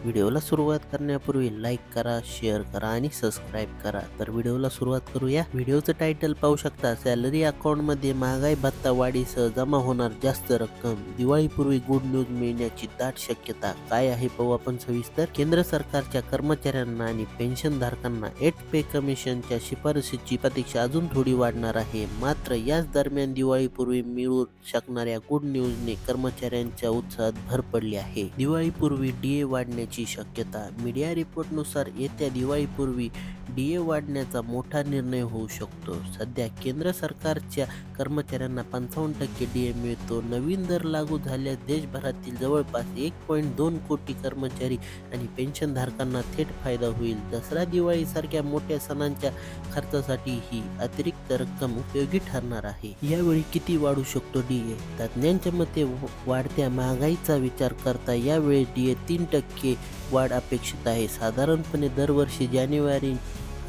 व्हिडिओला सुरुवात करण्यापूर्वी लाईक करा शेअर करा आणि सबस्क्राईब करा. तर व्हिडिओला सुरुवात करूया. व्हिडिओचं टायटल पाहू शकता सॅलरी अकाउंटमध्ये महागाई भत्ता वाढीसह जमा होणार जास्त रक्कम. दिवाळीपूर्वी गुड न्यूज मिळण्याची दाट शक्यता. काय आहे पाहू आपण सविस्तर. केंद्र सरकारच्या कर्मचाऱ्यांना आणि पेन्शनधारकांना एट पे कमिशनच्या शिफारशीची प्रतीक्षा अजून थोडी वाढणार आहे. मात्र याच दरम्यान दिवाळीपूर्वी मिळू शकणाऱ्या गुड न्यूजने कर्मचाऱ्यांच्या उत्साहात भर पडली आहे. दिवाळीपूर्वी डीए वाढण्याची शक्यता. मीडिया रिपोर्टनुसार येत्या दिवाळीपूर्वी डी ए वाढण्याचा मोठा निर्णय होऊ शकतो. सध्या केंद्र सरकारच्या कर्मचाऱ्यांना पंचावन्न टक्के डी ए मिळतो. नवीन दर लागू झाल्यास देशभरातील जवळपास एक पॉईंट दोन कोटी कर्मचारी आणि पेन्शनधारकांना थेट फायदा होईल. दसरा दिवाळीसारख्या मोठ्या सणांच्या खर्चासाठी ही अतिरिक्त रक्कम उपयोगी ठरणार आहे. यावेळी किती वाढू शकतो डी ए तज्ज्ञांच्या मते व- वाढत्या महागाईचा विचार करता यावेळी डी ए तीन टक्के वाढ अपेक्षित आहे. साधारणपणे दरवर्षी जानेवारी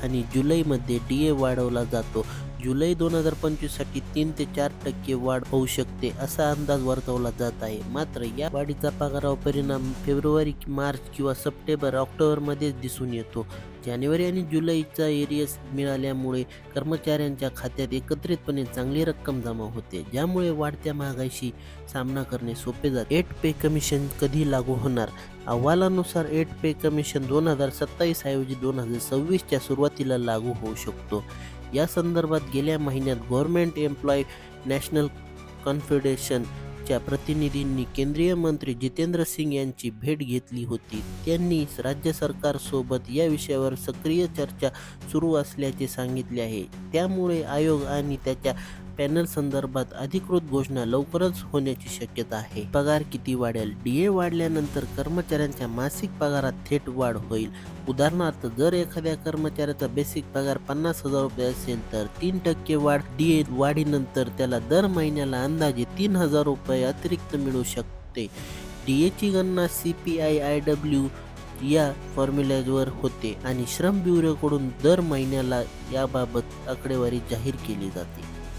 आणि जुलैमध्ये डीए वाढवला जातो. जुलै दोन हजार पंचवीससाठी तीन ते चार टक्के वाढ होऊ शकते असा अंदाज वर्तवला जात आहे. मात्र या वाढीचा पगारावर परिणाम फेब्रुवारी मार्च किंवा सप्टेंबर ऑक्टोबरमध्येच दिसून येतो. जानेवारी आणि जुलैचा एरियस मिळाल्यामुळे कर्मचाऱ्यांच्या खात्यात एकत्रितपणे चांगली रक्कम जमा होते ज्यामुळे वाढत्या महागाईशी सामना करणे सोपे जाते. एट पे कमिशन कधी लागू होणार? अहवालानुसार एट पे कमिशन दोन हजार सत्तावीस ऐवजी दोन हजार सव्वीसच्या सुरुवातीला लागू होऊ शकतो. या संदर्भात गेल्या महिन्यात गव्हर्नमेंट एम्प्लॉय नॅशनल कॉन्फेडरेशनच्या प्रतिनिधींनी केंद्रीय मंत्री जितेंद्र सिंग यांची भेट घेतली होती. त्यांनी राज्य सरकारसोबत या विषयावर सक्रिय चर्चा सुरू असल्याचे सांगितले आहे. त्यामुळे आयोग आणि त्याच्या पॅनल संदर्भात अधिकृत घोषणा लवकरच होण्याची शक्यता आहे. पगार किती वाढेल? डीए वाढल्यानंतर कर्मचाऱ्यांच्या मासिक पगारात थेट वाढ होईल. उदाहरणार्थ जर एखाद्या कर्मचाऱ्याचा बेसिक पगार पन्नास हजार रुपये असेल तर तीन टक्के वाढ डीए वाढीनंतर त्याला दर महिन्याला अंदाजे तीन हजार रुपये अतिरिक्त मिळू शकते. डीएची गणना C P I I W या फॉर्म्युल्यावर होते आणि श्रम ब्युरोकडून दर महिन्याला याबाबत आकडेवारी जाहीर केली जाते.